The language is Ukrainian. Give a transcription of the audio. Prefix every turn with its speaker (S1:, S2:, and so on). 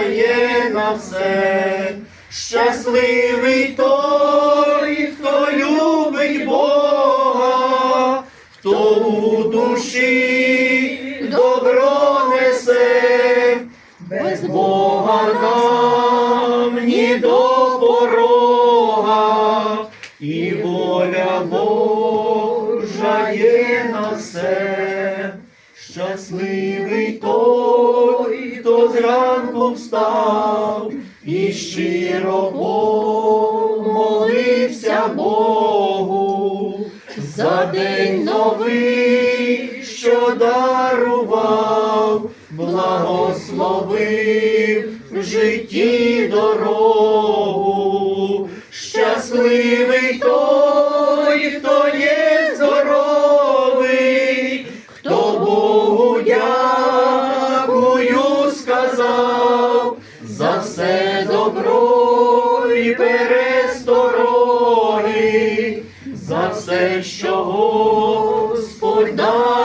S1: дає на все. Щасливий той, хто любить Бога, хто у душі добро несе, без Бога нам ні до порога, і воля Божа є на все. Щасливий той, хто встав і щиро помолився Богу за день новий, що дарував, благословив в житті дорогу. Щасливий той, хто є здоровий, хто Богу Добро і перестороги за все, що Господь дав.